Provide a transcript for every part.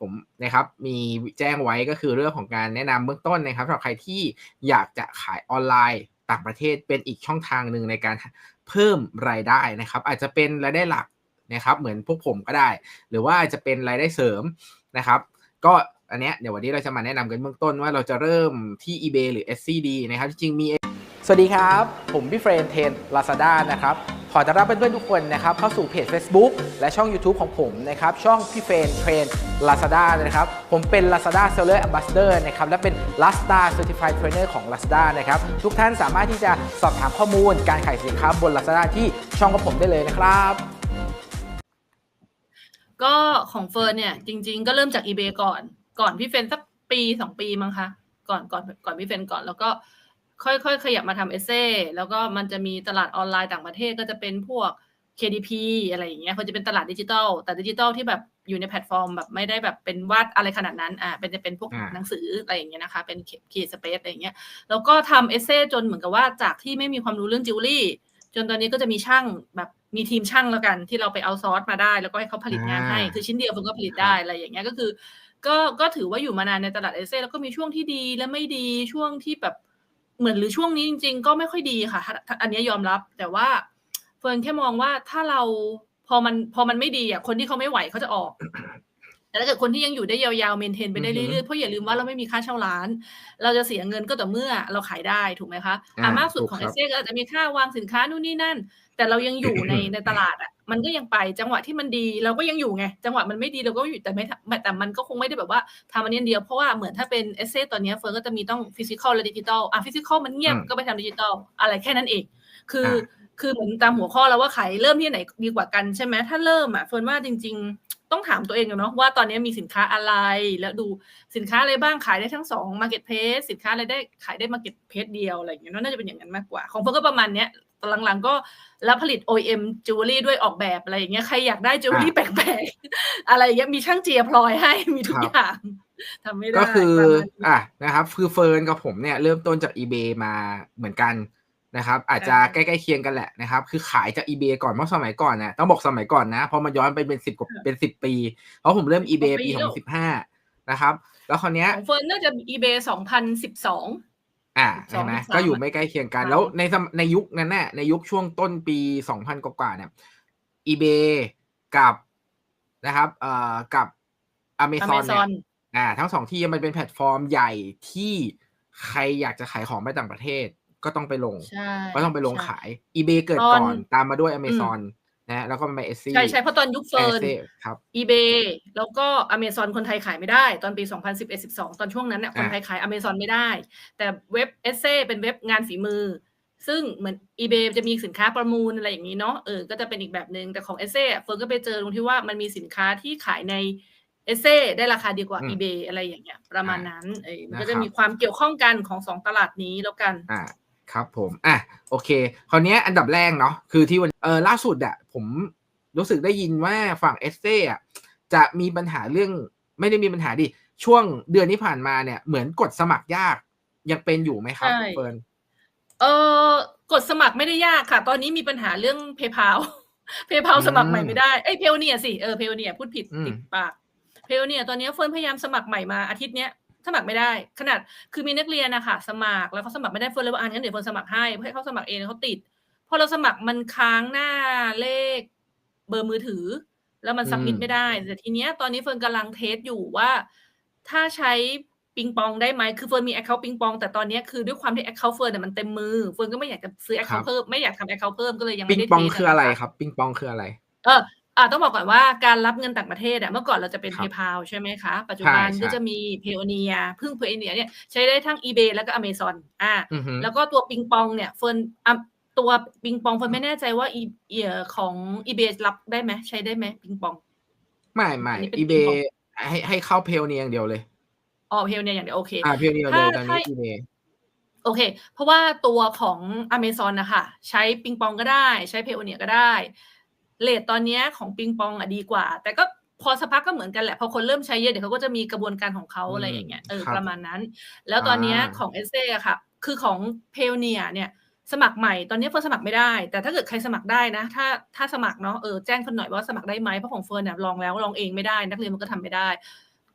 ผมนะครับมีแจ้งไว้ก็คือเรื่องของการแนะนำเบื้องต้นนะครับสำหรับใครที่อยากจะขายออนไลน์ต่างประเทศเป็นอีกช่องทางหนึ่งในการเพิ่มรายได้นะครับ อาจจะเป็นรายได้หลักนะครับ เหมือนพวกผมก็ได้ หรือว่าจะเป็นรายได้เสริมนะครับ ก็อันเนี้ยเดี๋ยววันนี้เราจะมาแนะนำกันเบื้องต้นว่าเราจะเริ่มที่ eBay หรือ SCD นะครับจริงๆมี สวัสดีครับ ผมพี่เฟรนเทน Lazada นะครับ ขอต้อนรับเพื่อนๆทุกคนนะครับเข้าสู่เพจ Facebook และช่อง YouTube ของผมนะครับช่องพี่เฟรนเทรน Lazada นะครับผมเป็น Lazada Seller Ambassador นะครับและเป็น Lazada Certified Trainer ของ Lazada นะครับทุกท่านสามารถที่จะสอบถามข้อมูลการขายสินค้าบน Lazada ที่ช่องของผมได้เลยนะครับก็ของเฟิร์นเนี่ยจริง ๆ ก็เริ่มจาก eBay ก่อน ก่อนพี่เฟรนสักปีสองปีมั้งคะก่อนก่อนก่อนพี่เฟรนก่อนแล้วก็ ค่อยๆ ขยับมาทำเอเซ่แล้วก็มันจะมีตลาดออนไลน์ต่างประเทศก็จะเป็นพวก KDP อะไรอย่างเงี้ยเขาจะเป็นตลาดดิจิทัลแต่ดิจิทัลที่แบบอยู่ในแพลตฟอร์มแบบไม่ได้แบบเป็นวาดอะไรขนาดนั้นอ่าเป็นจะเป็นพวกอ่าหนังสืออะไรอย่างเงี้ยนะคะเป็นเคสเปซอะไรอย่างเงี้ยแล้วก็ทำเอเซ่จนเหมือนกับว่าจากที่ไม่มีความรู้เรื่องจิวเวลรี่จนตอนนี้ก็จะมีช่างแบบมีทีมช่างแล้วกัน ที่เราไปเอาซอร์สมาได้ แล้วก็ให้เขาผลิตงานให้อ่าคือชิ้นเดียวมันก็ผลิตได้อะไรอย่างเงี้ยก็คือ ก็ก็ถือว่าอยู่มานานในตลาดเอเซ่แล้วก็มีช่วงที่ดีและไม่ดีช่วงที่แบบ เหมือนหรือช่วงนี้จริง ๆ ก็ไม่ค่อยดีค่ะถ้าถ้าอันเนี้ยยอมรับ แต่ว่าเฟิร์นแค่มองว่าถ้าเราพอมันพอมันไม่ดีอะคนที่เขาไม่ไหวเขาจะออก แต่ถ้าเกิดคนที่ยังอยู่ได้ยาวๆเมนเทนไปได้อือฮึเรื่อยๆเพราะอย่าลืมว่าเราไม่มีค่าเช่าร้าน เราจะเสียเงินก็ต่อเมื่อเราขายได้ถูกไหมคะอ่าอะมากสุดของถูเอกครับเซ่ก็อาจจะมีค่าวางสินค้านู่นนี่นั่น แต่เรายังอยู่ในในตลาดอะมันก็ยังไปจังหวะที่มันดีเราก็ยังอยู่ไง จังหวะมันไม่ดีเราก็อยู่แต่ไม่ทำแต่มันก็คงไม่ได้แบบว่าทำอันนี้อันเดียวเพราะว่าเหมือนถ้าเป็นเอเซ่ตอนเนี้ยเฟิร์นก็จะมีต้องฟิสิกอลและดิจิตอลอะฟิสิกอลมันเงียบอืมก็ไปทำดิจิตอลอะไรแค่นั้นเอง คืออ่าคือเหมือนตามหัวข้อแล้วว่าขายเริ่มที่ไหนดีกว่ากันใช่ไหมถ้าเริ่มอะเฟิร์นว่าจริง ๆ ต้องถามตัวเองอะเนาะว่าตอนนี้มีสินค้าอะไรแล้วดูสินค้าอะไรบ้างขายได้ทั้งสองมาร์เก็ตเพสสินค้าอะไรได้ขายได้มาร์เก็ตเพสเดียวอะไรอย่างเงี้ยเนอะน่าจะเป็นอย่างนั้นมากกว่า ของเฟิร์นก็ประมาณเนี้ย ตอนหลังๆก็รับผลิต OEM จิวเวลรี่ด้วยออกแบบอะไรอย่างเงี้ยใครอยากได้จิวเวลรี่แปลกๆ อะไรอย่างเงี้ยมีช่างเจียพลอยให้มีทุกครับอย่างทำไม่ได้ก็คือประมาณนี้อะนะครับ คือเฟิร์นกับผมเนี่ยเริ่มต้นจาก eBay มาเหมือนกันนะครับ อาจจะอ่าใกล้ๆเคียงกันแหละนะครับ คือขายจาก eBay ก่อนเมื่อสมัยก่อนนะต้องบอกสมัยก่อนนะเพราะมันย้อนไปเป็นสิบกว่าเป็นสิบปี เพราะผมเริ่ม eBay ปีปีสแล้องวสิบห้านะครับ แล้วคราวเนี้ยของเฟิร์นน่าจะ eBay 2012อ่าสอ ใช่งไหมสามก็อยู่ไม่ใกล้เคียงกันสามแล้วในสมในยุคนั้นน่ะในยุคช่วงต้นปีสองพันกว่าๆเนี่ย eBay กับนะครับเอ่อกับ Amazon เนี่ย Amazon อ่าทั้งสองที่มันเป็นแพลตฟอร์มใหญ่ที่ใครอยากจะขายของไปต่างประเทศ ก็ต้องไปลงใช่ก็ต้องไปลงใช่ขาย eBay เกิดตอนก่อนตามมาด้วย Amazon นะแล้วก็มา Etsy ใช่ใช่เพราะตอนยุคเฟิร์น Etsy ครับ eBay แล้วก็ Amazon คนไทยขายไม่ได้ ตอนปี 2011-12 ตอนช่วงนั้นเนี่ยอ่าคนไทยขาย Amazon ไม่ได้ แต่เว็บ e s s e เป็นเว็บงานฝีมือ ซึ่งเหมือน eBay จะมีสินค้าประมูลอะไรอย่างนี้เนาะเออก็จะเป็นอีกแบบหนึ่งแต่ของ e s s e เฟิร์นก็ไปเจอตรงที่ว่ามันมีสินค้าที่ขายใน e s s e ได้ราคาดีกว่าอืม eBay อะไรอย่างเงี้ย ประมาณนั้นเออมันก็นะจะครับมีความเกี่ยวข้องกันของสองตลาดนี้แล้วกันอ่า ครับผมอะโอเค คราวเนี้ยอันดับแรกเนาะคือที่วันเออล่าสุดอะผมรู้สึกได้ยินว่าฝั่งเอสเซ่อะจะมีปัญหาเรื่องไม่ได้มีปัญหาดิ ช่วงเดือนที่ผ่านมาเนี่ยเหมือนกดสมัครยากยังเป็นอยู่ไหมครับใช่เฟิร์นเออกดสมัครไม่ได้ยากค่ะ ตอนนี้มีปัญหาเรื่อง PayPal PayPal อืมสมัครใหม่ไม่ได้เอ้ยเพลเนียสิเออเพลเนียพูดผิดอืมติดปากเพลเนียตอนนี้เฟิร์นพยายามสมัครใหม่มาอาทิตย์เนี้ย สมัครไม่ได้ ขนาดคือมีนักเรียนนะคะสมัครแล้วเขาสมัครไม่ได้เฟิร์นเลยว่าอ่างั้นเดี๋ยวเฟิร์นสมัครให้เพื่อให้เขาสมัครเองแล้วเขาติดพอเราสมัครมันค้างหน้าเลขเบอร์มือถือ แล้วมันอืมสับมิดไม่ได้แต่ทีเนี้ยตอนนี้เฟิร์นกำลังเทสอยู่ว่า ถ้าใช้ปิงปองได้ไหมคือเฟิร์นมีแอคเคาท์ปิงปองแต่ตอนเนี้ยคือด้วยความที่แอคเคาท์เฟิร์นเนี่ยมันเต็มมือเฟิร์นก็ไม่อยากจะซื้อแอคเคาท์เพิ่มไม่อยากทำแอคเคาท์เพิ่มก็เลยยังปิไม่งได้ปองเทสคืออะไรครับ ปิงปองคืออะไร เออ อ่าต้องบอกก่อนว่าการรับเงินต่างประเทศอะเมื่อก่อนเราจะเป็นครับ PayPal ใช่ไหมคะ ปัจจุบันใช่ใช่ก็จะมี Payoneer พึ่ง Payoneer เนี่ยใช้ได้ทั้ง eBay แล้วก็ Amazon อ่าอือฮึแล้วก็ตัวปิงปองเนี่ยเฟิร์นอะตัวปิงปองเฟิร์นไม่แน่ใจว่าอีเอ่อของ eBay รับได้ไหมใช้ได้ไหมปิงปอง ไม่ไม่อันนี้เป็น eBay ปิงปองให้ให้เข้าเพลเนียอย่างเดียวเลยอ๋อ Payoneer อย่างเดียวโอเคอ่าเพลเนียเลยถ้าตอนนี้ถ้า eBay โอเค เพราะว่าตัวของ Amazon นะคะใช้ปิงปองก็ได้ ใช้เพ o เนียก็ได้ เลทตอนเนี้ยของปิงปองอะดีกว่า แต่ก็พอสักพักก็เหมือนกันแหละ พอคนเริ่มใช้เยอะเดี๋ยวเขาก็จะมีกระบวนการของเขาอืมอะไรอย่างเงี้ยเออครับประมาณนั้น แล้วตอนเนี้ยอ่าของเอเซ่ค่ะ คือของเพ o เนียเนี่ยสมัครใหม่ตอนนี้เฟิร์นสมัครไม่ได้ แต่ถ้าเกิดใครสมัครได้นะ ถ้าถ้าสมัครเนาะเออแจ้งคนหน่อยว่าสมัครได้ไหมเพราะของเฟิร์นเนี่ยลองแล้วลองเองไม่ได้ นักเรียนมันก็ทำไม่ได้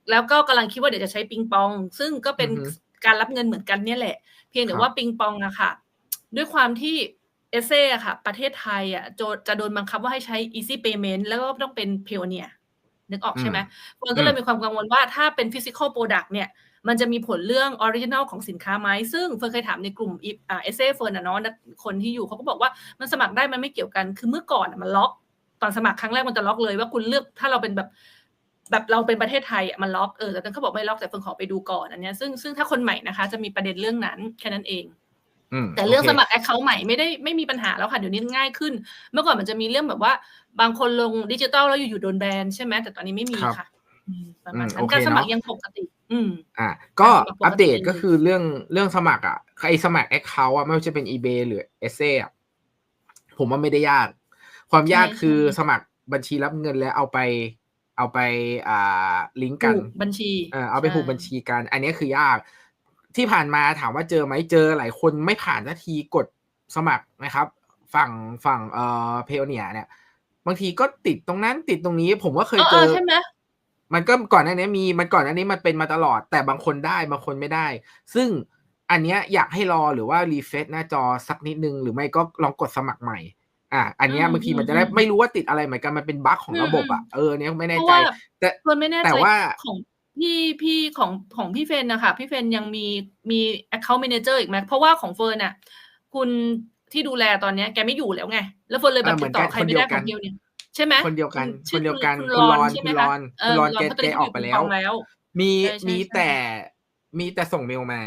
แล้วก็กำลังคิดว่าเดี๋ยวจะใช้ปิงปอง ซึ่งก็เป็นอือฮึการรับเงินเหมือนกันเนี่ยแหละ เพียงแต่ครับว่าปิงปองอะค่ะ ด้วยความที่ เอเซ่อะค่ะ ประเทศไทยอะโจจะโดนบังคับว่าให้ใช้ easy payment แล้วก็ต้องเป็นเพ o เนียนึกออกใช่ไหมมันก็เลยมีความกังวลว่าถ้าเป็น physical product เนี่ย มันจะมีผลเรื่องออริจินัลของสินค้าไหม ซึ่งเฟิร์นเคยถามในกลุ่มอีอ่าเอเซ่เฟิร์นอะเนาะนักคนที่อยู่เขาก็บอกว่ามันสมัครได้มันไม่เกี่ยวกัน คือเมื่อก่อนอะมันล็อก ตอนสมัครครั้งแรกมันจะล็อกเลยว่าคุณเลือกถ้าเราเป็นแบบแบบเราเป็นประเทศไทยอะมันล็อกเออแต่ตอนเขาบอกไม่ล็อกแต่เฟิร์นขอไปดูก่อนอันเนี้ยซึ่งซึ่งถ้าคนใหม่นะคะ จะมีประเด็นเรื่องนั้นแค่นั้นเองอืม แต่เรื่องโคสมัครแอคเคาท์ใหม่ไม่ได้ไม่มีปัญหาแล้วค่ะเดี๋ยวนี้ง่ายขึ้น เมื่อก่อนมันจะมีเรื่องแบบว่า บางคนลงดิจิตอลแล้วอยู่ๆโดนแบนใช่ไหมแต่ตอนนี้ไม่มีครับค่ะอืมประมาณอืมนั้โอนเคการสมัครเนอะยังปกติ อืมอะก็ปกติอัปเดตก็คือเรื่องเรื่องสมัครอะใครสมัครแอคเคาท์อะไม่ว่าจะเป็น eBay หรือ e s s a อะผมว่าไม่ได้ยาก ความยากใช่คือใช่สมัครบัญชีรับเงินแล้วเอาไป เอาไปอ่าลิงก์กันผูกบัญชีเออเอาไปผูกบัญใช่ชีกัน อันนี้คือยาก ที่ผ่านมาถามว่าเจอไหมเจอหลายคนไม่ผ่านนาทีกดสมัครนะครับ ฝั่งฝั่งเอ่อเพลเนียเนี่ยบางทีก็ติดตรงนั้นติดตรงนี้ ผมก็เคยเออเจเอออใช่ไหมมันก็ก่อนหน้านี้มีมันก่อนหน้านี้มันเป็นมาตลอด แต่บางคนได้บางคนไม่ได้ ซึ่งอันเนี้ยอยากให้รอหรือว่ารีเฟซหน้าจอสักนิดนึง หรือไม่ก็ลองกดสมัครใหม่ อะอันเนี้ยอืมบางทีมันจะได้อืมไม่รู้ว่าติดอะไรเหมือนกันมันเป็นบั๊กของระบบอะเออเนี้ยไม่เพแน่ราะใจว่าแต่เฟิร์นไม่แน่แต่ใจว่าของ พี่พี่ของของพี่เฟนนะคะพี่เฟนยังมีมี account manager อีกไหมเพราะว่าของเฟิร์นอะ คุณที่ดูแลตอนเนี้ยแกไม่อยู่แล้วไง แล้วเฟิร์นเลยแบบเออเหมืติอดนต่กัอนใครคนไม่เดีได้ยวขกัอนงเดียวเนี่ยใช่ไหมคนเดียวกันชื่อคนเดียวกันคุณคุณรรออนนใช่ไหมคุณคะรอนเอคุณอรอนคุณรอนแกเขาตอนแกนี้ออกไปอยู่แล้วกองแล้ว มีใช่ใช่มีใช่แต่มีแต่ส่งเมลมา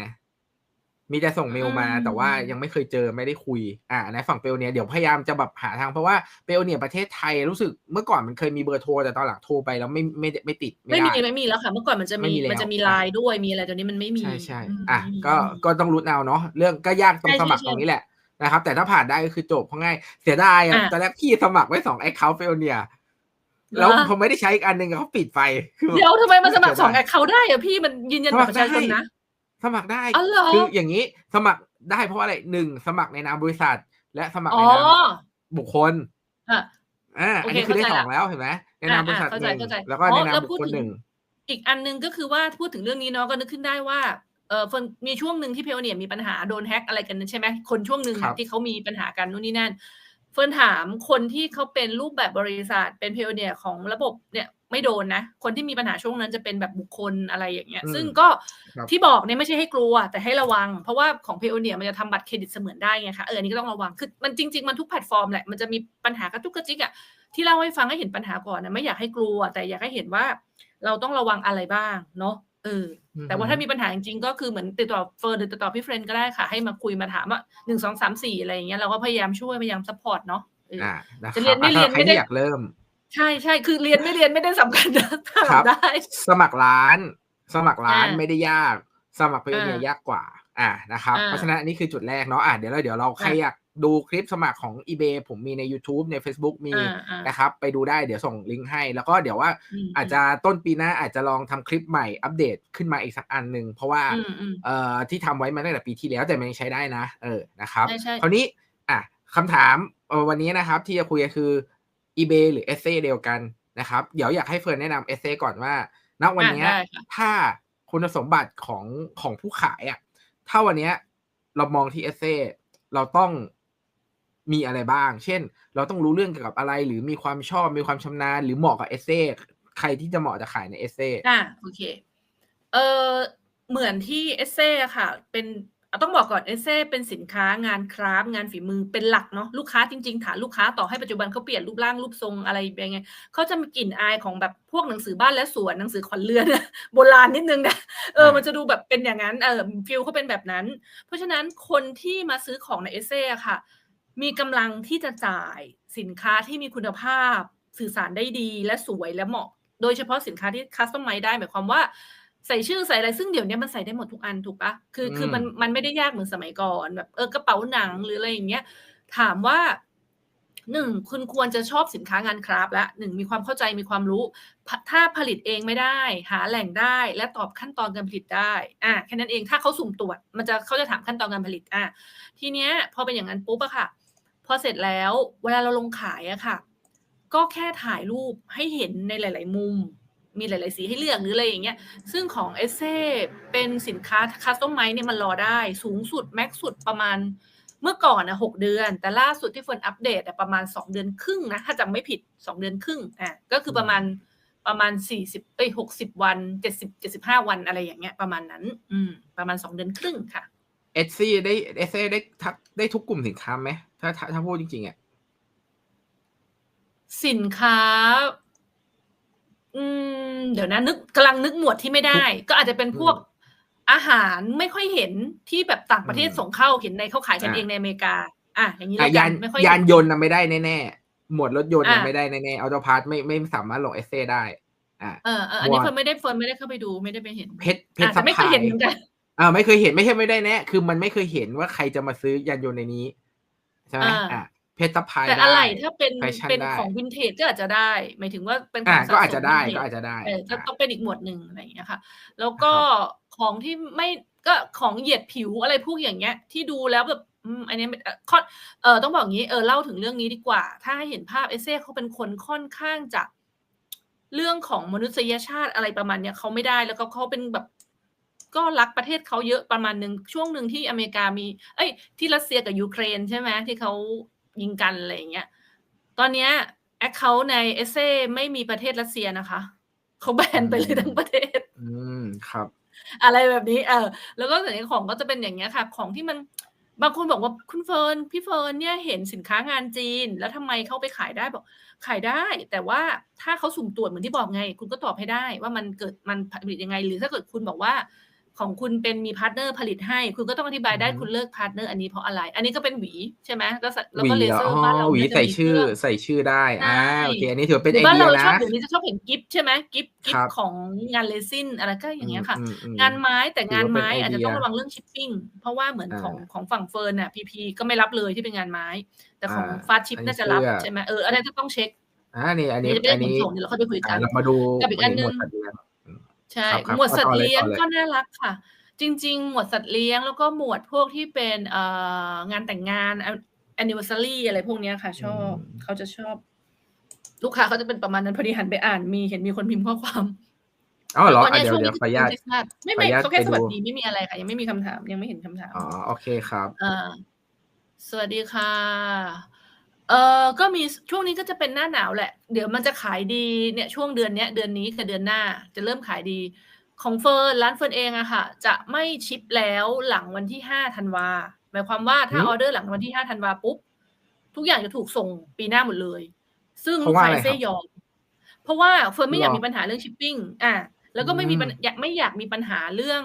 มีแต่ส่งเมลมาอืมแต่ว่ายังไม่เคยเจอไม่ได้คุย อ่าในฝั่งเปลเนียเดี๋ยวพยายามจะแบบหาทางเพราะว่าเปลเนียประเทศไทยรู้สึกเมื่อก่อนมันเคยมีเบอร์โทรแต่ตอนหลังโทรไปแล้วไม่ไม่ไม่ติด ไม่ไม่มีได้ไม่มีแล้วค่ะเมื่อก่อนมันจะไม่มีมีแล้วมันจะมีไลน์ด้วยมีอะไรตอนนี้มันไม่มีใช่ใช่มอะมก็ก็ต้องรุ้นเอาเนาะเรื่องก็ยากตรงใช่สมัครใช่ตรงนี้แหละนะครับ แต่ถ้าผ่านได้ก็คือจบเพราะง่ายเสียดายอะอะตอนแรกพี่สมัครไว้สองแอคเคาท์เปลเนียแล้วเหรอผมไม่ได้ใช้อีกอันหนึ่งเขาปิดไฟคือแบบเดี๋ยวทำไมมันสมัครสองเสีแอยดายคเคาท์ได้อะพี่มันยืนยันบัตรประชาชนนะ สมัครได้อ๋อเหรอคืออย่างนี้สมัครได้เพราะอะไรหนึ่งสมัครในนามบริษัท และสมัครอ๋ในอนามบุคคลอะอ่าโอเคอันนี้คือได้เข้าใจสองแล้วเห็นไหมในนามบริษัทอะหนึ่งเข้าใจเข้าใจแล้วก็อ๋ในอนาแล้มวบุคพูดคลถึงหนึ่งอีกอันหนึงก็คือว่าพูดถึงเรื่องนี้เนาะก็นึกขึ้นได้ว่าเออเฟิร์นมีช่วงหนึ่งที่เพลเนียมีปัญหาโดนแฮ็กอะไรกันใช่ไหมคนช่วงหนึ่งครัอะบที่เขามีปัญหากันนู่นนี่นั่นเฟิร์นถามคนที่เขาเป็นรูปแบบบริษัทเป็นเพลเนียของระบบเนี่ย ไม่โดนนะ คนที่มีปัญหาช่วงนั้นจะเป็นแบบบุคคลอะไรอย่างเงี้ยอืมซึ่งก็ครับที่บอกเนี่ยไม่ใช่ให้กลัว แต่ให้ระวัง เพราะว่าของเพลเนียมันจะทำบัตรเครดิตเสมือนได้ไงคะเอออันนี้ก็ต้องระวัง คือมันจริง ๆ มันทุกแพลตฟอร์มแหละ มันจะมีปัญหากระจุกกระจิกอะที่เล่าให้ฟังให้เห็นปัญหาก่อนนะไม่อยากให้กลัว แต่อยากให้เห็นว่า เราต้องระวังอะไรบ้างเนาะเออแต่ว่าถ้ามีปัญหาจริงๆก็คือเหมือนติดต่อเฟิร์นหรือติดต่อพี่เฟรนก็ได้ค่ะ ให้มาคุยมาถามว่าหนึ่งสองสามสี่อะไรอย่างเงี้ยเราก็พยายามช่วยพยายามซัพพอร์ตเนาะเออออ่านะคจะรับเรียนไม่อะเรียนใครไม่ได้ที่อยากเริ่ม ใช่ใช่คือเรียนไม่เรียนไม่ได้สำคัญนะถ้าครับ ทำได้ สมัครร้าน สมัครร้านอ่าไม่ได้ยาก สมัครเพลเนียอ่ายากกว่า อ่านะครับ อ่าเพราะฉะนั้นอันนี้คือจุดแรกเนาะอะเดี๋ยวเราเดี๋ยวเราใครอะอยากดูคลิปสมัครของ eBay ผมมีใน YouTube ใน Facebook มีอ่าอ่านะครับ ไปดูได้เดี๋ยวส่งลิงก์ให้ แล้วก็เดี๋ยวว่า มอาจจะต้นปีหน้าอาจจะลองทำคลิปใหม่อัปเดตขึ้นมาอีกสักอันหนึ่งเพราะว่า อืมอืม เอ่อที่ทำไว้มาตั้งแต่ปีที่แล้วแต่มันยังใช้ได้นะ เออนะครับใช่ใช่คราวนี้อะคำถามเอ่อวันนี้นะครับที่จะคุยกันคือ eBay หรือ Essay เดียวกันนะครับ เดี๋ยวอยากให้เฟิร์นแนะนำ Essay ก่อนว่า ณวันเนี้ยอะได้ค่ะถ้าคุณสมบัติของของผู้ขายอะถ้าวันเนี้ยเรามองที่ Essay เราต้องมีอะไรบ้าง เช่น เราต้องรู้เรื่องเกี่ยวกับอะไร หรือมีความชอบมีความชำนาญ หรือเหมาะกับ Essay ใครที่จะเหมาะจะขายใน Essay อะโอเค เออเหมือนที่เอเซ่ค่ะ เป็นอะ ต้องบอกก่อนเอเซ่เป็นสินค้างานคราฟต์งานฝีมือเป็นหลักเนาะลูกค้าจริงๆ ฐานลูกค้าต่อให้ปัจจุบันเขาเปลี่ยนรูปร่างรูปทรงอะไรยังไงเขาจะมีกลิ่นอายของแบบพวกหนังสือบ้านและสวนหนังสือขวัญเรือนโบราณนิดนึงนะเอออ่ามัมันจะดูแบบเป็นอย่างนั้นเออฟิลเขาเป็นแบบนั้น เพราะฉะนั้นคนที่มาซื้อของในเอเซ่ค่ะ มีกำลังที่จะจ่ายสินค้าที่มีคุณภาพ สื่อสารได้ดีและสวยและเหมาะ โดยเฉพาะสินค้าที่คัสตอมไมได้หมายความว่า ใส่ชื่อใส่อะไรซึ่งเดี๋ยวนี้มันใส่ได้หมดทุกอันถูกปะคือคือมันมันไม่ได้ยากเหมือนสมัยก่อนแบบเออกระเป๋าหนังหรืออะไรอย่างเงี้ย ถามว่าหนึ่งคุณควรจะชอบสินค้างานคราฟต์และหนึ่งมีความเข้าใจมีความรู้ผถ้าผลิตเองไม่ได้ หาแหล่งได้และตอบขั้นตอนการผลิตได้อะแค่นั้นเองถ้าเขาสุ่มตรวจ มันจะเขาจะถามขั้นตอนการผลิตอะทีเนี้ยพอเป็นอย่างนั้นปุ๊บอะค่ะ พอเสร็จแล้วเวลาเราลงขายอะค่ะ ก็แค่ถ่ายรูปให้เห็นในหลาย ๆ มุม มีหลาย ๆ สีให้เลือกหรืออะไรอย่างเงี้ย ซึ่งของเอเซเป็นสินค้าคัสตอมไมเนี่ยมันรอได้สูงสุดแม็กสุดประมาณเมื่อก่อนนะหกเดือน แต่ล่าสุดที่เฟิร์นอัปเดตอะประมาณสองเดือนครึ่งนะถ้าจำไม่ผิดสองเดือนครึ่งอะก็คือประมาณประมาณสี่สิบเอ้ยหกสิบวันเจ็ดสิบเจ็ดสิบห้าวันอะไรอย่างเงี้ยประมาณนั้น อืมประมาณสองเดือนครึ่งค่ะเอซี่ได้เอซได้ทักได้ทุกกลุ่มสินค้าไหมถ้าถ้าถ้าพูดจริงๆอะสินค้า อืม เดี๋ยวนะนึกกำลังนึกหมวดที่ไม่ได้ ก็อาจจะเป็นพวกอาหารไม่ค่อยเห็นที่แบบต่างประเทศส่งเข้าเห็นในเขาขายกันเองในอเมริกา อะอย่างนี้อะแล้วกัยานนไม่ค่อยยานยนต์น่ะไม่ได้แน่ๆหมวดรถยนต์น่ะอะไม่ได้แน่ๆออโตพาร์ทไม่ไม่สามารถลงเอเซได้อ่าเออเอออันนี้หมวดเฟิร์นไม่ได้เฟิร์นไม่ได้เข้าไปดูไม่ได้ไปเห็นเพชรเพชอะรแต่ไม่เคยเห็นเหมือนกันอ่าไม่เคยเห็นไม่ใช่ไม่ได้แน่คือมันไม่เคยเห็นว่าใครจะมาซื้อยานยนต์ในนี้ใช่ไหมอ่าอะ เพชรซัพพลายแต่ได้อะไรถ้าเป็นแฟชั่นเป็นได้ของวินเทจก็อาจจะได้ หมายถึงว่าเป็นขอ่าองสะก็อาจสจะมได้วินเทจก็อาจจะได้เออจะอะต้องเป็นอีกหมวดหนึ่งอะไรอย่างเงี้ยค่ะ แล้วก็ของที่ไม่ก็ของเหยียดผิวอะไรพวกอย่างเงี้ย ที่ดูแล้วแบบอืมอันเนี้ยเป็นเอ่อค่อนเออต้องบอกอย่างนี้เออเล่าถึงเรื่องนี้ดีกว่า ถ้าให้เห็นภาพเอเซ่เขาเป็นคนค่อนข้างจะเรื่องของมนุษยชาติอะไรประมาณเนี้ยเขาไม่ได้แล้วก็เขาเป็นแบบก็รักประเทศเขาเยอะประมาณหนึ่งช่วงหนึ่งที่อเมริกามี เอ้ย ที่รัสเซียกับยูเครนใช่ไหมที่เขา ยิงกันอะไรอย่างเงี้ย ตอนเนี้ยแอคเคาท์ในเอเซ่ไม่มีประเทศรัสเซียนะคะเขาแบนไปเลยทั้งประเทศ อืมครับ อะไรแบบนี้ เออ แล้วก็ส่วนใหญ่ของก็จะเป็นอย่างเงี้ยค่ะ ของที่มันบางคนบอกว่าคุณเฟิร์นพี่เฟิร์นเนี่ยเห็นสินค้างานจีน แล้วทำไมเขาไปขายได้บอก ขายได้ แต่ว่าถ้าเขาสุ่มตรวจเหมือนที่บอกไง คุณก็ตอบให้ได้ว่ามันเกิดมันผลิตยังไง หรือถ้าเกิดคุณบอกว่า ของคุณเป็นมีพาร์ทเนอร์ผลิตให้ คุณก็ต้องอธิบายได้อือฮึคุณเลิกพาร์ทเนอร์อันนี้เพราะอะไร อันนี้ก็เป็นหวีใช่ไหมก็ใส่แล้วหวีก็เลเหรเซอออ๋ร์บ้านเราอหวีเนี่ยจะใส่มีชื่อเครื่องใส่ชื่อได้อ่าใช่โอเคอันนี้ถือว่าเป็นหรืไออบ้านเดีเรายเราชอบนะเดี๋ยวนี้จะชอบเห็นกิฟต์ใช่ไหมกิฟต์กิฟครับต์ของงานเลซินอะไรก็อย่างเงี้ยค่ะอืมอืมงานไม้แต่งานไม้ถือว่าเป็นไอเดียอาจจะต้องระวังเรื่องชิปปิ้งเพราะว่าเหมือนอ่าของของฝั่งเฟิร์นน่ะพีพีก็ไม่รับเลยที่เป็นงานไม้ แต่ของอ่าฟาสชิปอันนี้น่าจะรับเชื่อใช่ไหมเอออันนั้นจะต้องเช็คอ่านี่อันนี้เดี๋ยวจะไปอันเรื่องขนนี้ส่งเดี๋ยวเราค่อยไปคุยกัอ่านเรามาดูกับอีกอันนึง ใช่ครับครับหมวดสัตต่อว์เลยเลี้ยงต่อเลยก็น่ารักค่ะ จริง ๆ หมวดสัตว์เลี้ยงแล้วก็หมวดพวกที่เป็นเอ่องานแต่งงาน anniversary อะไรพวกเนี้ยค่ะ ชอบอืมเขาจะชอบ ลูกค้าเขาจะเป็นประมาณนั้นพอดีหันไปอ่านมีเห็นมีคนพิมพ์ข้อความอ๋อเหรอตอนอะเนี้ยเดี๋ยวช่วงเดี๋นี้ยวขออนุญาตคริสต์มาสไม่ไม่ขออนุญาตเขาแค่ไปดูสวัสดีไม่มีอะไรค่ะ ยังไม่มีคำถามยังไม่เห็นคำถามอ๋อโอเคครับอ่าสวัสดีค่ะ เออก็มีช่วงนี้ก็จะเป็นหน้าหนาวแหละ เดี๋ยวมันจะขายดีเนี่ยช่วงเดือนเนี้ยเดือนนี้กับเดือนหน้าจะเริ่มขายดี ของเฟิร์นร้านเฟิร์นเองอะค่ะ จะไม่ชิปแล้วหลังวันที่ห้าธันวาหมายความว่าถ้าหืมออเดอร์หลังวันที่ห้าธันวาปุ๊บทุกอย่างจะถูกส่งปีหน้าหมดเลย ซึ่งเพลูราะกว่าค้าอะไรเซ่ครับยอมเพราะว่าเฟิร์นไม่อยากหรอมีปัญหาเรื่องชิปปิ้งอะแล้วก็ไม่มีปัญอืมอยากไม่อยากมีปัญหาเรื่อง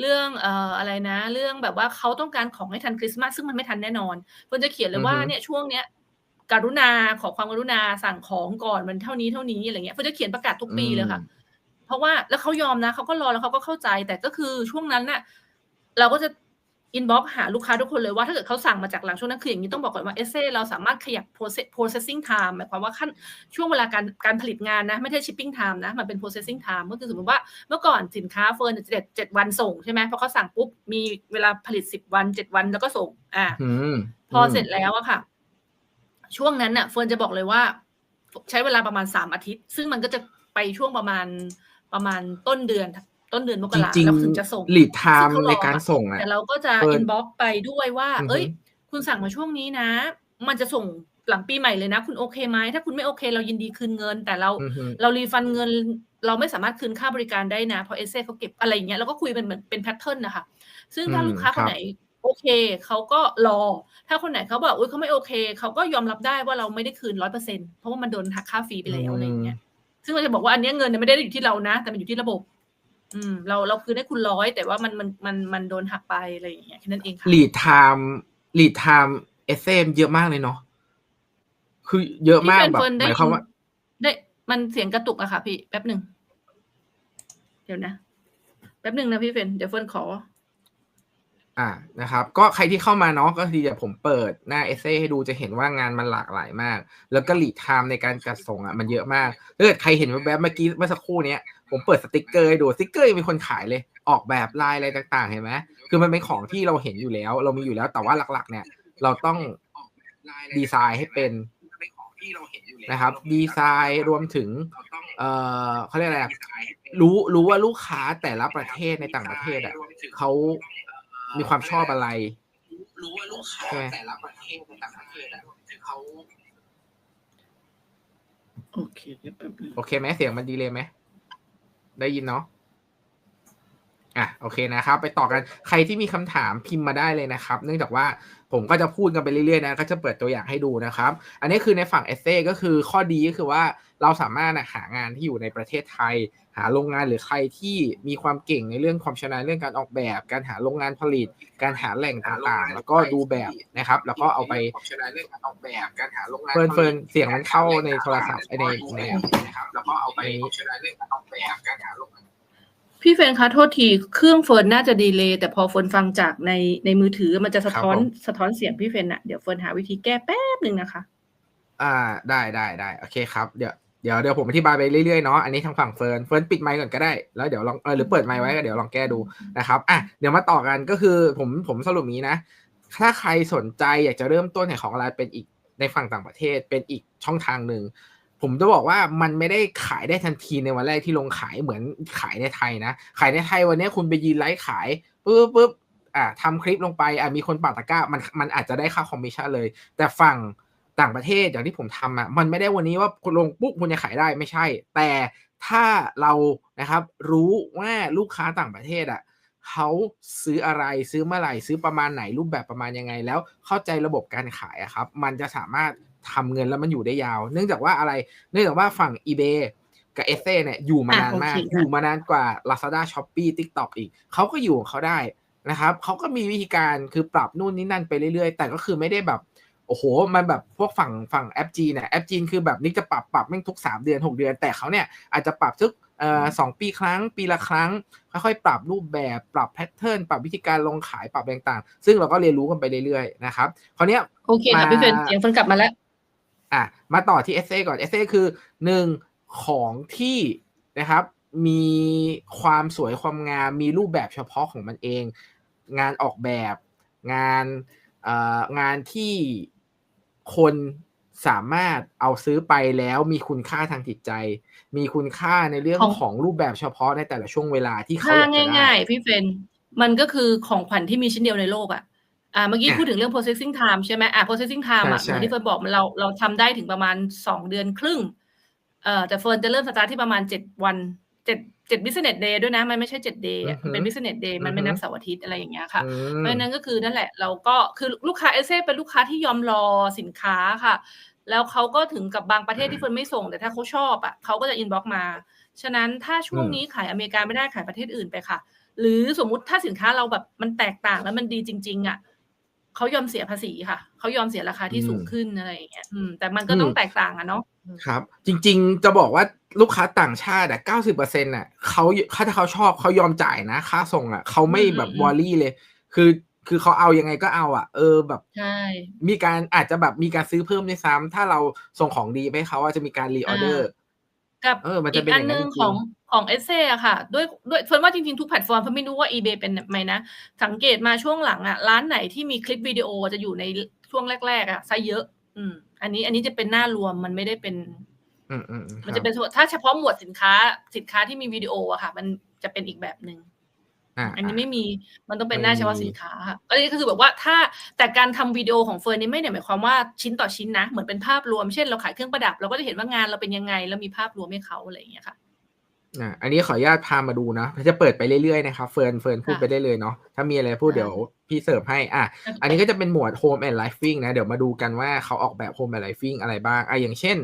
เรื่องเอ่ออะไรนะ เรื่องแบบว่าเขาต้องการของให้ทันคริสต์มาสซึ่งมันไม่ทันแน่นอนเฟิร์นจะเขียนเลยว่าอือฮึเนี่ยช่วงเนี้ยกรุณาขอความกรุณาสั่งของก่อนมันเท่านี้เท่านี้อะไรเงี้ยเฟิร์นจะเขียนประกาศทุกปีเลยค่ะ เพราะว่าแล้วเขายอมนะเขาก็รอแล้วเขาก็เข้าใจแต่ก็คือช่วงนั้นน่ะ เราก็จะ อินบ็อกหาลูกค้าทุกคนเลยว่าถ้าเกิดเขาสั่งมาจากหลังช่วงนั้นคืออย่างนี้ต้องบอกก่อนว่าเอเซ่เราสามารถขยับ process processing time หมายความว่าขั้นช่วงเวลาการการผลิตงานนะ ไม่ใช่ shipping time นะ มันเป็น processing time ก็คือสมมติว่าเมื่อก่อนสินค้าเฟิร์นเจ็ดเจ็ดวันส่งใช่ไหมพอเขาสั่งปุ๊บ มีเวลาผลิตสิบวันเจ็ดวันแล้วก็ส่ง อ่าอืมพอเสร็จแล้วอะค่ะ ช่วงนั้นน่ะเฟิร์นจะบอกเลยว่า ใช้เวลาประมาณสามอาทิตย์ ซึ่งมันก็จะไปช่วงประมาณประมาณต้นเดือน ต้นเดือนมกจราริงแล้วถึงจะส่งๆ lead ซึ่ง time เขารอในการส่งอะแต่เราก็จะเฟิร์นอินบ็อกไปด้วยว่าอือฮึเอ้ย คุณสั่งมาช่วงนี้นะ มันจะส่งหลังปีใหม่เลยนะ คุณโอเคไหมถ้าคุณไม่โอเค เรายินดีคืนเงิน แต่เราอือฮึเรารีฟันเงิน เราไม่สามารถคืนค่าบริการได้นะ เพราะเอเซ่เขาเก็บอะไรอย่างเงี้ยเราก็คุยเป็นเหมือนเป็นแพทเทิร์นนะคะ ซึ่งถ้าอืมลูกค้าคครันบไหนโอเคเขาก็รอ ถ้าคนไหนเขาบอกอุ้ยเขาไม่โอเคเขาก็ยอมรับได้ว่าเราไม่ได้คืนร้อยเปอร์เซ็นเพราะว่ามันโดนหักค่าฟรีไปแล้วอะไรอย่างเงี้ยซึ่งเราจะบอกว่าอันเนี้ยเงินเนี่ยไม่ได้อยู่ที่เรานะ แต่มันอยู่ที่ระบบ อืมเราเราคืนให้คุณร้อยแต่ว่ามันมันมันมันโดนหักไปอะไรอย่างเงี้ยแค่นั้นเองค่ะ lead time lead time เอเซมเยอะมากเลยเนาะคือเยอะมากพี่แบบเฟิร์นหได้มายความว่า ได้มันเสียงกระตุกอะค่ะ พี่แป๊บหนึ่งเดี๋ยวนะ แป๊บหนึ่งนะพี่เฟรนเดี๋ยวเฟิร์นขอ อ่านะครับ ก็ใครที่เข้ามาเนาะก็คือเดี๋ยวผมเปิดหน้าเอเซ่ให้ดูจะเห็นว่างานมันหลากหลายมาก แล้วก็ lead time ในการจัดส่งอะมันเยอะมากถ้าเกิดใครเห็นแวบเมื่อกี้เมื่อสักครู่เนี้ยผมเปิดสติกเกอร์ให้ดูสติกเกอร์ยังมีคนขายเลย ออกแบบลายอะไรต่างๆเห็นไหมคือมันเป็นของที่เราเห็นอยู่แล้ว เรามีอยู่แล้วแต่ว่าหลักๆ เนี่ย เราต้องดีไซน์ให้เป็นนะครับ ดีไซน์รวมถึง เอ่อเขาเรียกอะไรรู้รู้ว่าลูกค้าแต่ละประเทศในต่างประเทศอะเขา มีความชอบอะไร รู้ว่าลูกค้าใช่ไหมแต่ละประเทศในต่างประเทศอะเขาโอเคแป๊บนึงโอเคไหมเสียงมันดีเลยไหม ได้ยินเนาะ อะโอเคนะครับ ไปต่อกันใครที่มีคำถามพิมพ์มาได้เลยนะครับ เนื่องจากว่าผมก็จะพูดกันไปเรื่อยๆนะก็จะเปิดตัวอย่างให้ดูนะครับ อันนี้คือในฝั่งเอเซ่ก็คือข้อดีก็คือว่าเราสามารถนะหางานที่อยู่ในประเทศไทย หาโรงงานหรือใครที่มีความเก่งในเรื่องความชำนาญเรื่องการออกแบบ การหาโรงงานผลิต การหาแหล่งต่างๆ แล้วก็ดูแบบนะครับ แล้วก็เอาไปความชำนาญเรื่องการออกแบบการหาโรงงานเฟิร์นเฟิร์นเสียงมันเข้าในโทรศัพท์ไอ้ในในนะครับแล้วก็เอาไปความชำนาญเรื่องการออกแบบการหาโรงงาน พี่เฟรนคะโทษทีเครื่องเฟิร์นน่าจะดีเลย์แต่พอเฟิร์นฟังจากในในมือถือมันจะสะท้อนสะท้อนเสียงพี่เฟรนอะเดี๋ยวเฟิร์นหาวิธีแก้แป๊บหนึ่งนะคะ อ่าได้ได้ได้โอเคครับเดี๋ยวเดี๋ยวเดี๋ยวผมอธิบายไปเรื่อยๆเนาะอันนี้ทางฝั่งเฟิร์นเฟิร์นปิดไมค์ก่อนก็ได้แล้วเดี๋ยวลองเออหรือเปิดไมค์ไว้ก็เดี๋ยวลองแก้ดูนะครับอะเดี๋ยวมาต่อกันก็คือผมผมสรุปนี้นะ ถ้าใครสนใจอยากจะเริ่มต้นในของอะไรเป็นอีกในฝั่งต่างประเทศเป็นอีกช่องทางหนึ่ง ผมจะบอกว่ามันไม่ได้ขายได้ทันทีในวันแรกที่ลงขายเหมือนขายในไทยนะ ขายในไทยวันนี้คุณไปยืนไลฟ์ขายปุ๊บปุ๊บอ่าทำคลิปลงไปอ่ามีคนปักตะก้ามันมันอาจจะได้ค่าคอมมิชชั่นเลย แต่ฝั่งต่างประเทศอย่างที่ผมทำอะมันไม่ได้วันนี้ว่าคุณลงปุ๊บคุณจะขายได้ไม่ใช่ แต่ถ้าเรานะครับรู้ว่าลูกค้าต่างประเทศอะเขาซื้ออะไรซื้อเมื่อไหร่ซื้อประมาณไหนรูปแบบประมาณยังไง แล้วเข้าใจระบบการขายอะครับ มันจะสามารถ ทำเงินแล้วมันอยู่ได้ยาว เนื่องจากว่าอะไร เนื่องจากว่าฝั่ง eBay กับเอเซ่เนี่ยอยู่มานานมากอะโอเคอยู่มานานกว่า Lazada Shopee TikTok อีก เขาก็อยู่ของเขาได้นะครับ เขาก็มีวิธีการคือปรับนู่นนี่นั่นไปเรื่อยๆ แต่ก็คือไม่ได้แบบ โอ้โห มันแบบพวกฝั่งฝั่งแอปจีนเนี่ยแอปจีนคือแบบนี่จะปรับปรับแม่งทุก 3 เดือน 6 เดือน แต่เขาเนี่ยอาจจะปรับทุกเอ่อสองปีครั้ง ปีละครั้ง ค่อยๆ ปรับรูปแบบ ปรับแพทเทิร์น ปรับวิธีการลงขาย ปรับต่างๆ ซึ่งเราก็เรียนรู้กันไปเรื่อยๆ นะครับ คราวเนี้ยโอเคค่ะมาพี่เฟรนเสียงเฟิร์นกลับมาแล้ว อะมาต่อที่เอเซก่อนเอเซคือหนึ่งของที่นะครับ มีความสวยความงามมีรูปแบบเฉพาะของมันเอง งานออกแบบงานเอ่องานที่คนสามารถเอาซื้อไปแล้วมีคุณค่าทางจิตใจ มีคุณค่าในเรื่องของของรูปแบบเฉพาะในแต่ละช่วงเวลาที่เขาถ้าอยากจะได้ง่าย ๆ พี่เฟรนมันก็คือของขวัญที่มีชิ้นเดียวในโลกอะ อ่าเมื่อกี้อะพูดถึงเรื่อง processing time ใช่ไหมอ่า processing time อะใช่เหมือนที่เฟิร์นบอกมันเราเราทำได้ถึงประมาณสองเดือนครึ่งเอ่อแต่เฟิร์นจะเริ่มสตาร์ทที่ประมาณเจ็ดวันเจ็ดเจ็ด business day ด้วยนะ มันไม่ใช่เจ็ด day อะมันเป็น business day มันไม่นับเสาร์อาทิตย์อะไรอย่างเงี้ยค่ะอืเพมราะฉะนั้นก็คือนั่นแหละเราก็คือลูกค้าเอเซ่เป็นลูกค้าที่ยอมรอสินค้าค่ะ แล้วเขาก็ถึงกับบางประเทศที่เฟิร์นไม่ส่งแต่ถ้าเขาชอบอะเขาก็จะอินบ็อกมา ฉะนั้นถ้าช่วงอืมนี้ขายอเมริกาไม่ได้ขายประเทศอื่นไปค่ะ หรือสมมุติถ้าสินค้าเราแบบมันแตกต่างแล้วมันดีจริง ๆ อะ เขายอมเสียภาษีค่ะ เขายอมเสียราคาที่สูงขึ้นอะไรอย่างเงี้ยอืมแต่มันก็ต้องแตกต่างอะเนาะครับ จริง ๆ จะบอกว่าลูกค้าต่างชาติอะเก้าสิบเปอร์เซ็นต์อะเขาถ้าเขาชอบเขายอมจ่ายนะ ค่าส่งอะเขาไม่แบบอืมวอรี่เลย คือคือเขาเอายังไงก็เอาอะ เออแบบใช่มีการอาจจะแบบมีการซื้อเพิ่มด้วยซ้ำถ้าเราส่งของดีไปให้เขาว่าจะมีการรีออเดอร์ กับเออมันอีจะกเป็นอัอนย่างหนั้นึนงจริงของของเอเซ่อะค่ะ ด้วยด้วยเฟิร์นว่าจริงๆ ทุกแพลตฟอร์มเฟิร์นไม่รู้ว่า eBay เป็นไหมนะ สังเกตมาช่วงหลังอะร้านไหนที่มีคลิปวิดีโอจะอยู่ในช่วงแรก ๆอะซะเยอะ อืม อันนี้อันนี้จะเป็นหน้ารวมมันไม่ได้เป็นอืมอืมอืมันจะเป็นส่วนถ้าเฉพาะหมวดสินค้าสินค้าที่มีวิดีโออะค่ะ มันจะเป็นอีกแบบหนึ่ง อ่าอันนี้ไม่มีมันต้องเป็นไม่หน้าเฉพาะมีสินค้าค่ะก็เลยก็คือแบบว่าถ้าแต่การทำวิดีโอของเฟิร์นนี่ไม่ได้หมายความว่าชิ้นต่อชิ้นนะ เหมือนเป็นภาพรวมเช่นเราขายเครื่องประดับ เราก็จะเห็นว่างานเราเป็นยังไง แล้วมีภาพรวมให้เขาอะไรอย่างเงี้ยค่ะอ่าอันนี้ขออนุญาตพามาดูนะจะเปิดไปเรื่อยๆนะครับเฟิร์นเฟิร์นพูดค่ะไปได้เลยเนาะถ้ามีอะไรพูดค่ะเดี๋ยวพี่เสิร์ฟให้อะอันนี้ก็จะเป็นหมวด Home and Living นะ เดี๋ยวมาดูกันว่าเขาออกแบบ Home and Living อะไรบ้างอะอย่างเช่น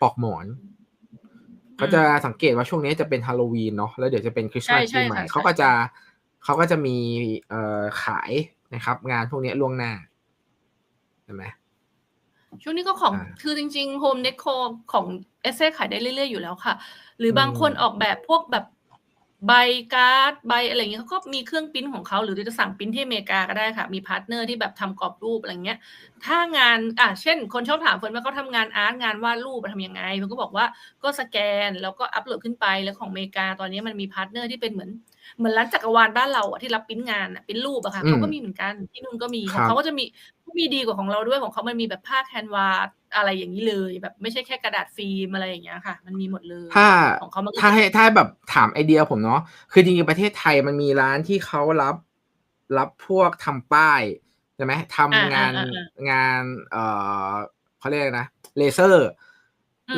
ปลอกหมอน ก็จะสังเกตว่าช่วงนี้จะเป็นฮาโลวีนเนาะแล้วเดี๋ยวจะเป็นคริสต์มาสใช่ปีใหม่ใช่ค่ะเขาก็จะเขาก็จะมีเอ่อขายนะครับ งานพวกนี้ล่วงหน้าเห็นไหมช่วงนี้ก็ของอ่าคือจริงๆ Home Deco ของเอเซ่ขายได้เรื่อยๆอยู่แล้วค่ะ หรือบางคนออกแบบพวกแบบ ใบการ์ดใบอะไรอย่างเงี้ยเขาก็มีเครื่องปริ้นของเขาหรือจะสั่งปริ้นที่อเมริกาก็ได้ค่ะ มีพาร์ทเนอร์ที่แบบทำกรอบรูปอะไรเงี้ย ถ้างานอะเช่น คนชอบถามเฟิร์นว่าเขาทำงานอาร์ตงานวาดรูปทำยังไงเฟิร์นก็บอกว่าก็สแกนแล้วก็อัปโหลดขึ้นไปแล้วของอเมริกาตอนนี้มันมีพาร์ทเนอร์ที่เป็นเหมือนเหมือนร้านจักรวาลบ้านเราอะที่รับปริ้นงานอะปริ้นรูปอะค่ะอืมเขาก็มีเหมือนกันที่นู่นก็มีขครัองบเขาก็จะมีก็ มีดีกว่าของเราด้วยของเขามันมีแบบผ้าแคนวาสอะไรอย่างนี้เลย แบบไม่ใช่แค่กระดาษฟิล์มอะไรอย่างเงี้ยค่ะ มันมีหมดเลยถ้าของเขามันก็ถ้าให้ถ้าแบบถามไอเดียผมเนาะคือจริงๆประเทศไทยมันมีร้านที่เขารับรับพวกทำป้ายใช่ไหมทำงานงานเอ่อเขาเรียกอะไรนะเลเซอร์อืม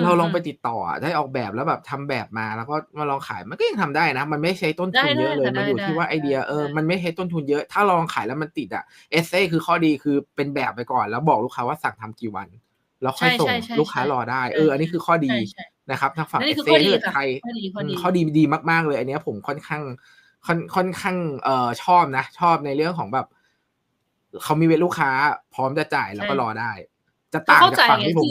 เราลองไปติดต่ออะได้ออกแบบแล้วแบบทำแบบมาแล้วก็มาลองขายมันก็ยังทำได้นะ มันไม่ใช้ต้นทุนได้เยอะเลยได้มันอยู่ได้ที่ว่าไอเดียได้เออได้มันไม่ใช้ต้นทุนเยอะ ถ้าลองขายแล้วมันติดอะเอเซคือข้อดีคือเป็นแบบไปก่อน แล้วบอกลูกค้าว่าสั่งทำกี่วัน แล้วค่อยใช่ส่งใช่ใช่ลูกค้ารอได้เอออันนี้คือข้อดีใช่ใช่นะครับทางฝั่งนั่นเอนี่คือเซข้อดีถ้าเกิดค่ะใครข้อดีข้ออืมดีข้อดีดีมากๆเลย อันเนี้ยผมค่อนข้างค่อนค่อนข้างเอ่อชอบนะ ชอบในเรื่องของแบบเขามีเวลลูกค้า พร้อมจะจ่ายแล้วก็ใช่รอได้ จะต่างเข้าจากใจฝั่งไงที่ผม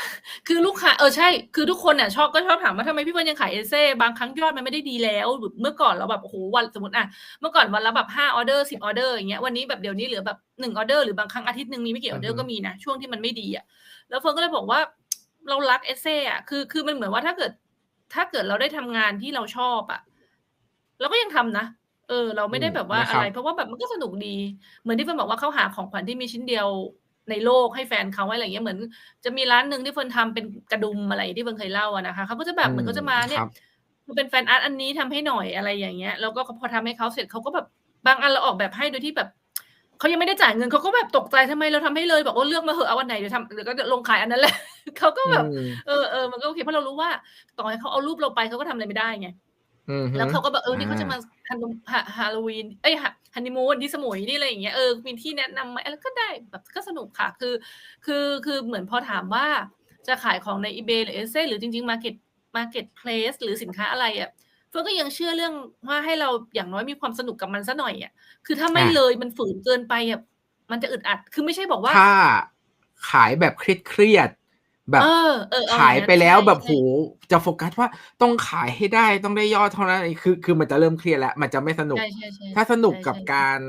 คือคือลูกค้าเออใช่ คือทุกคนเนี่ยชอบก็ชอบถามว่าทำไมพี่เฟิร์นยังขายเอเซ่บางครั้งยอดมันไม่ได้ดีแล้วแบบเมื่อก่อนเราแบบโอ้โหวันสมมติอะเมื่อก่อนวันละแบบห้าออเดอร์สิบออเดอร์อย่างเงี้ยวันนี้แบบเดี๋ยวนี้เหลือแบบหนึ่งออเดอร์หรือบางครั้งอาทิตย์หนึ่งมีไม่กี่ออเดอร์ก็มีนะช่วงที่มันไม่ดีอะแล้วเฟิร์นก็เลยบอกว่าเรารักเอเซ่อะคือคือมันเหมือนว่าถ้าเกิด ถ้าเกิดเราได้ทำงานที่เราชอบอะเราก็ยังทำนะเออ เราไม่ได้แบบว่าอืมนะคอะรับไร เพราะว่าแบบมันก็สนุกดี เหมือนที่เฟิร์นบอกว่าเขาหาของขวัญที่มีชิ้นเดียว ในโลกให้แฟนเขาอะไรอย่างเงี้ยเหมือน จะมีร้านหนึ่งที่เฟิร์นทำเป็นกระดุมอะไรที่เฟิร์นเคยเล่าอะนะคะเขาก็จะแบบเหมือนเขาจะมาเนี่ยครับมันเป็นแฟนอาร์ตอันนี้ทำให้หน่อยอะไรอย่างเงี้ยแล้วก็พอทำให้เขาเสร็จเขาก็แบบบางอันเราออกแบบให้โดยที่แบบเขายังไม่ได้จ่ายเงินเขาก็แบบตกใจทำไมเราทำให้เลยบอกว่าเลือกมาเหอะเอาวันไหนเดี๋ยวทำเดี๋ยวก็ลงขายอันนั้นแหละเขาก็แบบอืมเออเออมันก็โอเคเพราะเรารู้ว่าต่อให้เขาเอารูปเราไปเขาก็ทำอะไรไม่ได้ไงอืมฮึแล้วเขาก็แบบเออนี่เขาจะอ่ามาฮันฮาฮาโลวีนเอ้ย ฮะฮันนีมูนที่สมุยนี่อะไรอย่างเงี้ยเออมีที่แนะนำไหมแล้วก็ได้แบบก็สนุกค่ะ คือ คือคือเหมือนพอถามว่าจะขายของใน eBay หรือ e อหรือจริง ๆ Market Marketplace หรือสินค้าอะไรอะเฟิร์นก็ยังเชื่อเรื่องว่าให้เราอย่างน้อยมีความสนุกกับมันซะหน่อยอะคือถ้าไม่อะเลยมันฝืนเกินไปอะมันจะอึดอัด คือไม่ใช่บอกว่าถ้าขายแบบเครียดๆ แบบเออเออเอขายไปแล้วแบบใช่โหจะโฟกัสว่าต้องขายให้ได้ต้องได้ยอดเท่านั้นคือคือมันจะเริ่มเครียดแล้ว มันจะไม่สนุกใช่ใช่ใช่ถ้าสนุกกับใช่ใช่การ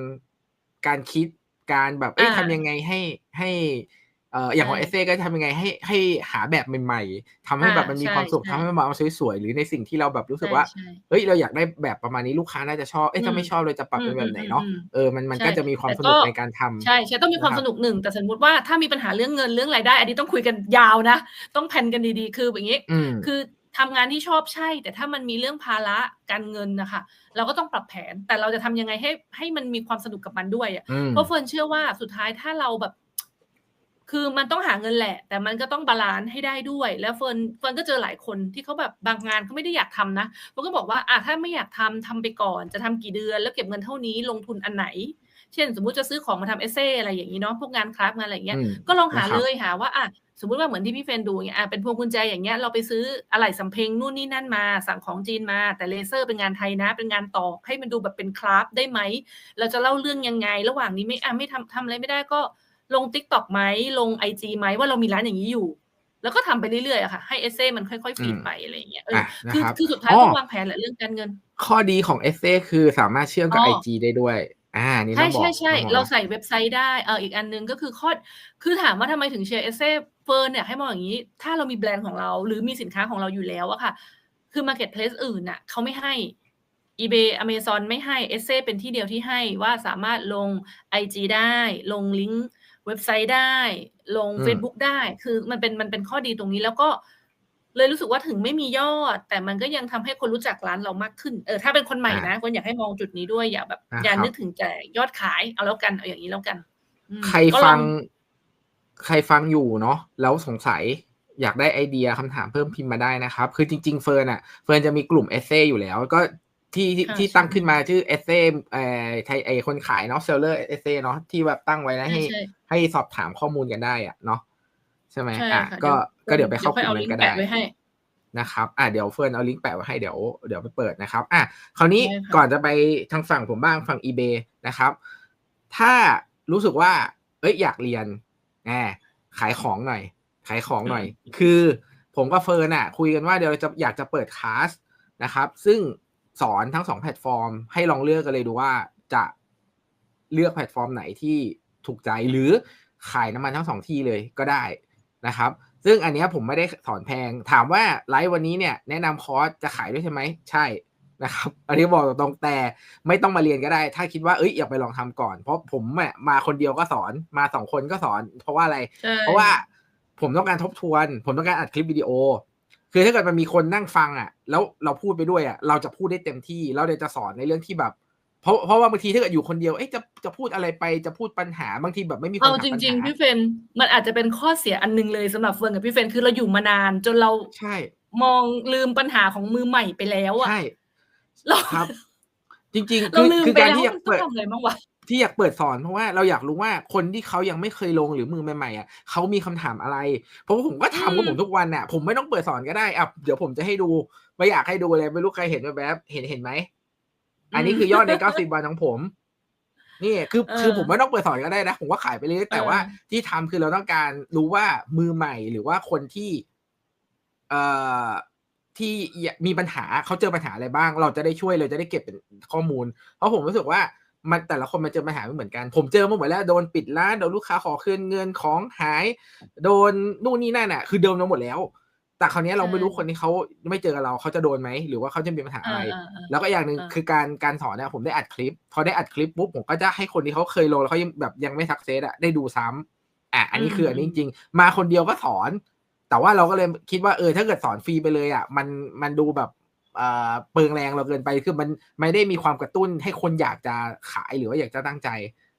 การคิดการแบบเอ้ยอ่าทำยังไงให้ให้เอ่ออย่างของใช่เอเซ่ก็ทำยังไงให้ให้หาแบบใหม่ๆทำให้อ่าแบบมันมีใช่ความสุขใช่ทำให้มันมาสวยๆหรือในสิ่งที่เราแบบรู้สึกว่าใช่เฮ้ยเราอยากได้แบบประมาณนี้ลูกค้าน่าจะชอบเอ้ยถ้าอืมไม่ชอบเลยจะปรับเป็นแบบไหนเนาะอืมอืมอืมเออมันมันใช่ก็จะมีความแต่สนุกก็ในการทำใช่ใช่ต้องมีความนะครับสนุกหนึ่งแต่สมมติว่าถ้ามีปัญหาเรื่องเงินเรื่องรายได้ อันนี้ต้องคุยกันยาวนะ ต้องแพลนกันดีๆ คืออย่างนี้อืมคือทำงานที่ชอบใช่ แต่ถ้ามันมีเรื่องภาระการเงินนะคะเราก็ต้องปรับแผนแต่เราจะทำยังไงให้ให้มันมีความสนุกกับมันด้วยอะอืมเพราะเฟิร์นเชื่อว่าสุดท้ายถ้าเราแบบ คือมันต้องหาเงินแหละ แต่มันก็ต้องบาลานซ์ให้ได้ด้วย แล้วเฟิร์นเฟิร์นก็เจอหลายคนที่เขาแบบบางงานเขาไม่ได้อยากทำนะเฟิร์นก็บอกว่าอะถ้าไม่อยากทำทำไปก่อน จะทำกี่เดือน แล้วเก็บเงินเท่านี้ลงทุนอันไหน เช่น สมมุติจะซื้อของมาทำเอเซ่อะไรอย่างนี้เนาะพวกงานคราฟต์งานอะไรอย่างเงี้ยอืมก็ลองหานะครับเลยหาว่าอะสมมุติว่าเหมือนที่พี่เฟรนดูอย่างเงี้ยอะเป็นพวงกุญแจอย่างเงี้ยเราไปซื้ออะไหล่สำเพ็งนู่นนี่นั่นมา สั่งของจีนมา แต่เลเซอร์เป็นงานไทยนะ เป็นงานตอกให้มันดูแบบเป็นคราฟต์ได้ไหมเราจะเล่าเรื่องยังไง ระหว่างนี้ไม่อะไม่ทำทำอะไรไม่ได้ก็ ลงติ๊กต็อกไหมลงไอจีไหมว่าเรามีร้านอย่างนี้อยู่ แล้วก็ทำไปเรื่อยๆอะค่ะ ให้เอเซ่มันค่อยๆฟีดอืมไปอะไรอย่างเงี้ยเอออะนะคือครับคือสุดท้ายอ๋อต้องวางแผนแหละเรื่องการเงิน ข้อดีของเอเซคือสามารถเชื่อมกับอ๋ไออจีได้ด้วยอ่านี่ต้ใช่องบอกใช่ใช่ต้องบอกเราใส่เว็บไซต์ได้เอออีกอันหนึงก็คือข้อคือถามว่าทำไมถึงเชียร์เอเซ่เฟิร์นเนี่ยให้มองอย่างนี้ ถ้าเรามีแบรนด์ของเรา หรือมีสินค้าของเราอยู่แล้วอะค่ะ คือ Marketplace อื่นน่ะเขาไม่ให้ eBay Amazon ไม่ให้เอเซ่เป็นที่เดียวที่ให้ว่าสามารถลง IG ได้ลงลิงก์ เว็บไซต์ได้ ลงอืม Facebook ได้ คือมันเป็นมันเป็นข้อดีตรงนี้แล้วก็เลยรู้สึกว่าถึงไม่มียอด แต่มันก็ยังทำให้คนรู้จักร้านเรามากขึ้นเออถ้าเป็นคนใหม่นะคนอยากให้มองจุดนี้ด้วยอย่าแบบอ่าอย่าครับนึกถึงแต่ยอดขายเอาแล้วกันเอาอย่างนี้แล้วกันอืมใครก็ลอฟัง ใครฟังอยู่เนาะแล้วสงสัยอยากได้ไอเดียคำถามเพิ่มพิมพ์มาได้นะครับ คือจริง ๆ เฟิร์นอะเฟิร์นจะมีกลุ่มเอเซอยู่แล้ว ก็ ที่ที่ค่ะที่ใช่ตั้งขึ้นมาชื่อเอเซเอ่อไทยไอคนขายเนาะเซลเลอร์เอเซเนาะที่แบบตั้งไว้นะให้ใช่ให้สอบถามข้อมูลกันได้อะเนาะใช่ไหมใช่อะค่ะก็ก็เดี๋เดี๋ยยววไปเข้ากเดี๋ยวค่อยลุ่มเอาลินั้งนก์ก็แปะได้ไว้ให้นะครับอะเดี๋ยวเฟิร์นเอาลิงก์แปะไว้ให้เดี๋ยวเดี๋ยวไปเปิดนะครับอะคราวนี้ได้ค่ะก่อนจะไปทางฝั่งผมบ้างฝั่ง eBay นะครับ ถ้ารู้สึกว่า เอ้ยอยากเรียนแหมขายของหน่อย ขายของหน่อย คือผมกับเฟิร์นอะ คุยกันว่าเดี๋ยวเราจะอยากจะเปิดคลาสนะครับ ซึ่ง สอนทั้งสองแพลตฟอร์ม ให้ลองเลือกกันเลยดูว่าจะเลือกแพลตฟอร์มไหนที่ถูกใจหรือขายน้ำมันทั้งสองที่เลยก็ได้นะครับ ซึ่งอันเนี้ยผมไม่ได้สอนแพง ถามว่าไลฟ์วันนี้เนี่ยแนะนำคอร์สจะขายด้วยใช่ไหมใช่นะครับอันนี้บอกตรงๆแต่ไม่ต้องมาเรียนก็ได้ ถ้าคิดว่าเอ้ยอยากไปลองทำก่อน เพราะผมอะมาคนเดียวก็สอนมาสองคนก็สอน เพราะว่าอะไรใช่เพราะว่าผมต้องการทบทวน ผมต้องการอัดคลิปวิดีโอ คือถ้าเกิดมันมีคนนั่งฟังอะ แล้วเราพูดไปด้วยอะ เราจะพูดได้เต็มที่แล้วเดี๋ยวจะสอนในเรื่องที่แบบ เพราะเพราะว่าบางทีถ้าเกิดอยู่คนเดียวเอ๊ะจะจะพูดอะไรไปจะพูดปัญหาบางทีแบบไม่มีคนเอาถามจปัญริงหาๆพี่เฟรนมันอาจจะเป็นข้อเสียอันหนึงเลยสำหรับเฟิร์นกับพี่เฟรนคือเราอยู่มานานจนเราใช่ มองลืมปัญหาของมือใหม่ไปแล้วอะใช่เราครับ จริงๆเราคือลืมคือไปการแล้วที่อยากมันต้องเปิดทำอะไรบ้างวะ ที่อยากเปิดสอนเพราะว่าเราอยากรู้ว่าคนที่เขายังไม่เคยลงหรือมือใหม่ๆอะเขามีคำถามอะไร เพราะว่าผมก็ทำกับผมทุกวันน่ะ ผมไม่ต้องเปิดสอนก็ได้อะเดี๋ยวผมจะให้ดูไม่อยากให้ดูเลยไม่รู้ใครเห็นแบบๆเห็นเห็นไหมอันนี้คือยอดใน90วันของผม นี่คือเออคือผมไม่ต้องเปิดสอนก็ได้นะผมก็ขายไปเรื่อยๆแต่ว่าเออที่ทำคือเราต้องการรู้ว่ามือใหม่หรือว่าคนที่ เอ่อที่มีปัญหาเขาเจอปัญหาอะไรบ้าง เราจะได้ช่วยเราจะได้เก็บเป็นข้อมูล เพราะผมรู้สึกว่า มันแต่ละคนมันเจอปัญหาไม่เหมือนกัน ผมเจอมาหมดแล้วโดนปิดร้านโดนลูกค้าขอคืนเงินของหาย โดนนู่นนี่นั่นอะ คือเดิมมาหมดแล้ว แต่คราวนี้เราไม่รู้คนที่เขาไม่เจอกับเราเขาจะโดนไหมหรือว่าเขาจะมีปัญหาอะไรอ่าอ่าอ่าแล้วก็อย่างหนึ่งอ่าคือการการสอนเนี่ยผมได้อัดคลิป พอได้อัดคลิปปุ๊บผมก็จะให้คนที่เขาเคยลงแล้วเขายังแบบยังไม่สักเซสอะได้ดูซ้ำอะอันนี้คืออันนี้จริงๆมาคนเดียวก็สอน แต่ว่าเราก็เลยคิดว่าเออถ้าเกิดสอนฟรีไปเลยอะมันมันดูแบบ เปลืองแรงเราเกินไปคือมันไม่ได้มีความกระตุ้นให้คนอยากจะขายหรือว่าอยากจะตั้งใจ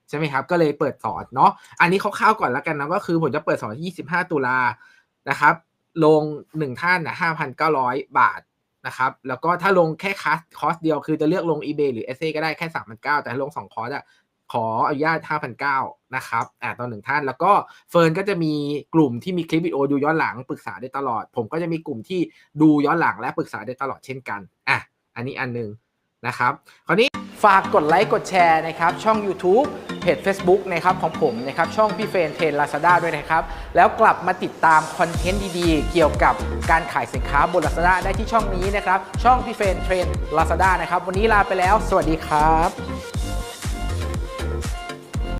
ใช่ไหมครับ ก็เลยเปิดสอนเนาะอันนี้คร่าวๆก่อนแล้วกันนะก็คือผมจะเปิดสอนที่25 ตุลานะครับ ลงหนึ่งท่านนะ5,900 บาทนะครับ แล้วก็ถ้าลงแค่คอสคอสเดียวคือจะเลือกลง eBay หรือ SA ก็ได้แค่ 3,900แต่ถ้าลง 2 คอสอะ ขออนุญาต5,900นะครับอ่าตอนหนึ่งท่านแล้วก็เฟิร์นก็จะมีกลุ่มที่มีคลิปวิดีโอดูย้อนหลังปรึกษาได้ตลอด ผมก็จะมีกลุ่มที่ดูย้อนหลังและปรึกษาได้ตลอดเช่นกันอะอันนี้อันหนึ่งนะครับคราวนี้ฝากกดไลค์กดแชร์นะครับช่อง YouTube เพจ Facebook นะครับของผมนะครับช่องพี่เฟรนเทรนลาซาด้าด้วยนะครับ แล้วกลับมาติดตามคอนเทนต์ดีๆ เกี่ยวกับการขายสินค้าบน Lazada ได้ที่ช่องนี้นะครับ ช่องพี่เฟรนเทรนลาซาด้านะครับ วันนี้ลาไปแล้ว สวัสดีครับ